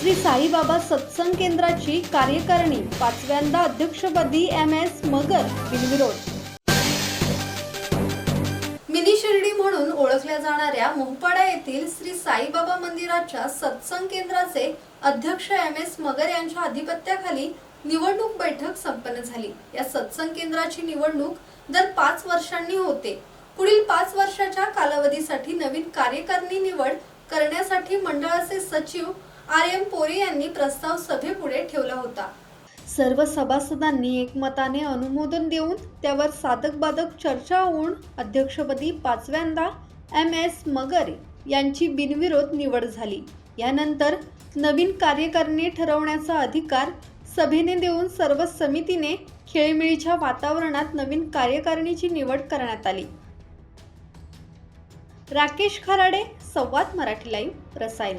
श्री साईबाबा सत्संग केंद्राची कार्यकारिणी पाचव्यांदा अध्यक्षपदी एम एस मगर बिनविरोध. मिनी शिर्डी म्हणून ओळखल्या जाणाऱ्या मोहपाडा येथील श्री साईबाबा मंदिराच्या सत्संग केंद्राचे अध्यक्ष एम एस मगर यांच्या अधिपत्याखाली निवडणूक बैठक संपन्न झाली. या सत्संग केंद्राची निवडणूक दर पाच वर्षांनी होते. पुढील पाच वर्षाच्या कालावधीसाठी नवीन कार्यकारिणी निवड करण्यासाठी मंडळाचे सचिव आर एम पोरी यांनी प्रस्ताव सभेपुढे ठेवला होता. सर्व सभासदांनी एकमताने अनुमोदन देऊन त्यावर साधक बाधक चर्चा होऊन अध्यक्षपदी पाचव्यांदा एम. एस. मगर यांची बिनविरोध निवड झाली. यानंतर नवीन कार्यकारिणी ठरवण्याचा अधिकार सभेने देऊन सर्व समितीने खेळीमेळीच्या वातावरणात नवीन कार्यकारिणीची निवड करण्यात आली. राकेश खराडे संवाद मराठी लाईव्ह रसायन.